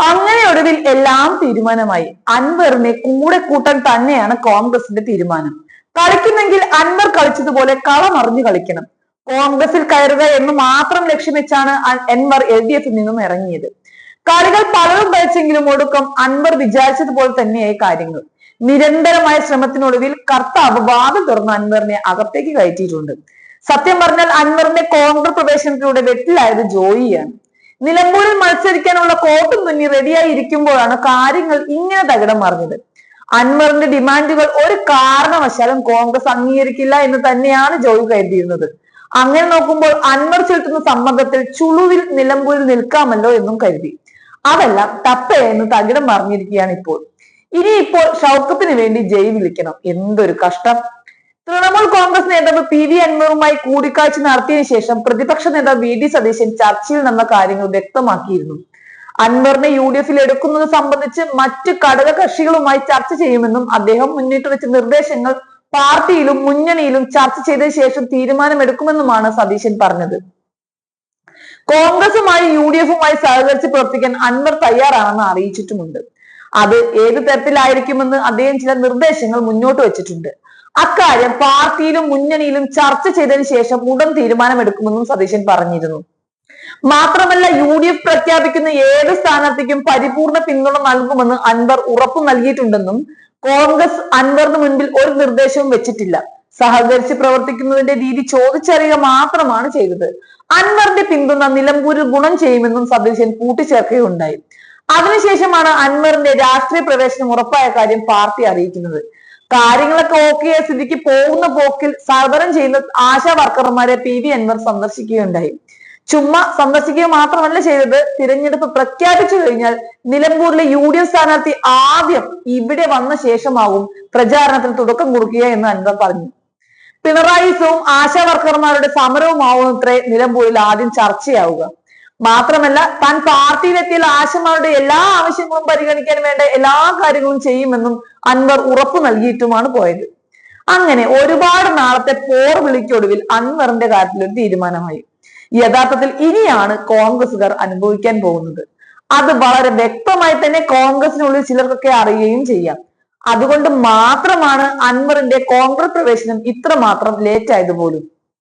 അങ്ങനെ ഒടുവിൽ എല്ലാം തീരുമാനമായി. അൻവറിനെ കൂടെ കൂട്ടാൻ തന്നെയാണ് കോൺഗ്രസിന്റെ തീരുമാനം. കളിക്കുന്നെങ്കിൽ അൻവർ കളിച്ചതുപോലെ കളമറിഞ്ഞു കളിക്കണം. കോൺഗ്രസിൽ കയറുക എന്ന് മാത്രം ലക്ഷ്യം വെച്ചാണ് അൻവർ എൽ ഡി എഫിൽ നിന്നും ഇറങ്ങിയത്. കളികൾ പലതും കഴിച്ചെങ്കിലും ഒടുക്കം അൻവർ വിചാരിച്ചതുപോലെ തന്നെയായി കാര്യങ്ങൾ. നിരന്തരമായ ശ്രമത്തിനൊടുവിൽ കർത്താവ് വാദം തുറന്ന് അൻവറിനെ അകത്തേക്ക് കയറ്റിയിട്ടുണ്ട്. സത്യം പറഞ്ഞാൽ അൻവറിന്റെ കോൺഗ്രസ് പ്രവേശനത്തിലൂടെ വെട്ടിലായത് ജോയിയാണ്. നിലമ്പൂരിൽ മത്സരിക്കാനുള്ള കോട്ടും തുന്നി റെഡിയായി ഇരിക്കുമ്പോഴാണ് കാര്യങ്ങൾ ഇങ്ങനെ തകിടം മറിഞ്ഞത്. അൻവറിന്റെ ഡിമാൻഡുകൾ ഒരു കാരണവശാലും കോൺഗ്രസ് അംഗീകരിക്കില്ല എന്ന് തന്നെയാണ് ജോയി കരുതിയിരുന്നത്. അങ്ങനെ നോക്കുമ്പോൾ അൻവർ ചെലുത്തുന്ന സമ്മർദ്ദത്തിൽ ചുളുവിൽ നിലമ്പൂരിൽ നിൽക്കാമല്ലോ എന്നും കരുതി. അതെല്ലാം തപ്പയെന്ന് തകിടം മറിഞ്ഞിരിക്കുകയാണ് ഇപ്പോൾ. ഇനിയിപ്പോൾ ഷൗക്കത്തിന് വേണ്ടി ജയ് വിളിക്കണം. എന്തൊരു കഷ്ടം. തൃണമൂൽ കോൺഗ്രസ് നേതാവ് പി വി അൻവറുമായി കൂടിക്കാഴ്ച നടത്തിയതിനു ശേഷം പ്രതിപക്ഷ നേതാവ് വി ഡി സതീശൻ ചർച്ചയിൽ നടന്ന കാര്യങ്ങൾ വ്യക്തമാക്കിയിരുന്നു. അൻവറിനെ യു ഡി എഫിൽ എടുക്കുന്നത് സംബന്ധിച്ച് മറ്റ് ഘടക കക്ഷികളുമായി ചർച്ച ചെയ്യുമെന്നും അദ്ദേഹം മുന്നിട്ട് വെച്ച നിർദ്ദേശങ്ങൾ പാർട്ടിയിലും മുന്നണിയിലും ചർച്ച ചെയ്ത ശേഷം തീരുമാനമെടുക്കുമെന്നുമാണ് സതീശൻ പറഞ്ഞത്. കോൺഗ്രസുമായി യു ഡി എഫുമായി സഹകരിച്ച് പ്രവർത്തിക്കാൻ അൻവർ തയ്യാറാണെന്ന് അറിയിച്ചിട്ടുമുണ്ട്. അത് ഏത് തരത്തിലായിരിക്കുമെന്ന് അദ്ദേഹം ചില നിർദ്ദേശങ്ങൾ മുന്നോട്ട് വെച്ചിട്ടുണ്ട്. അക്കാര്യം പാർട്ടിയിലും മുന്നണിയിലും ചർച്ച ചെയ്തതിനു ശേഷം ഉടൻ തീരുമാനമെടുക്കുമെന്നും സതീശൻ പറഞ്ഞിരുന്നു. മാത്രമല്ല യു ഡി എഫ് പ്രഖ്യാപിക്കുന്ന ഏത് സ്ഥാനാർത്ഥിക്കും പരിപൂർണ പിന്തുണ നൽകുമെന്ന് അൻവർ ഉറപ്പു നൽകിയിട്ടുണ്ടെന്നും കോൺഗ്രസ് അൻവറിന് മുൻപിൽ ഒരു നിർദ്ദേശവും വെച്ചിട്ടില്ല. സഹകരിച്ച് പ്രവർത്തിക്കുന്നതിന്റെ രീതി ചോദിച്ചറിയുക മാത്രമാണ് ചെയ്തത്. അൻവറിന്റെ പിന്തുണ നിലമ്പൂരിൽ ഗുണം ചെയ്യുമെന്നും സതീശൻ കൂട്ടിച്ചേർക്കുകയുണ്ടായി. അതിനുശേഷമാണ് അൻവറിന്റെ രാഷ്ട്രീയ പ്രവേശനം ഉറപ്പായ കാര്യം പാർട്ടി അറിയിക്കുന്നത്. കാര്യങ്ങളൊക്കെ ഓക്കെ സ്ഥിതിക്ക് പോകുന്ന പോക്കിൽ സർവരം ചെയ്യുന്ന ആശാ വർക്കർമാരെ പി വി അൻവർ സന്ദർശിക്കുകയുണ്ടായി. ചുമ്മാ സന്ദർശിക്കുക മാത്രമല്ല ചെയ്തത്. തിരഞ്ഞെടുപ്പ് പ്രഖ്യാപിച്ചു കഴിഞ്ഞാൽ നിലമ്പൂരിലെ യു ഡി എഫ് സ്ഥാനാർത്ഥി ആദ്യം ഇവിടെ വന്ന ശേഷമാകും പ്രചാരണത്തിന് തുടക്കം കുറിക്കുക എന്ന് അൻവർ പറഞ്ഞു. പിണറായിസവും ആശാ വർക്കർമാരുടെ സമരവുമാവുന്നത്രേ നിലമ്പൂരിൽ ആദ്യം ചർച്ചയാവുക. മാത്രമല്ല താൻ പാർട്ടിയിലെത്തിയ ആശമാരുടെ എല്ലാ ആവശ്യങ്ങളും പരിഗണിക്കാൻ വേണ്ട എല്ലാ കാര്യങ്ങളും ചെയ്യുമെന്നും അൻവർ ഉറപ്പു നൽകിയിട്ടുമാണ് പോയത്. അങ്ങനെ ഒരുപാട് നാളത്തെ പോർ വിളിക്കൊടുവിൽ അൻവറിന്റെ കാര്യത്തിൽ ഒരു തീരുമാനമായി. യഥാർത്ഥത്തിൽ ഇനിയാണ് കോൺഗ്രസുകാർ അനുഭവിക്കാൻ പോകുന്നത്. അത് വളരെ വ്യക്തമായി തന്നെ കോൺഗ്രസിനുള്ളിൽ ചിലർക്കൊക്കെ അറിയുകയും ചെയ്യാം. അതുകൊണ്ട് മാത്രമാണ് അൻവറിന്റെ കോൺഗ്രസ് പ്രവേശനം ഇത്രമാത്രം ലേറ്റ് ആയത് പോലും.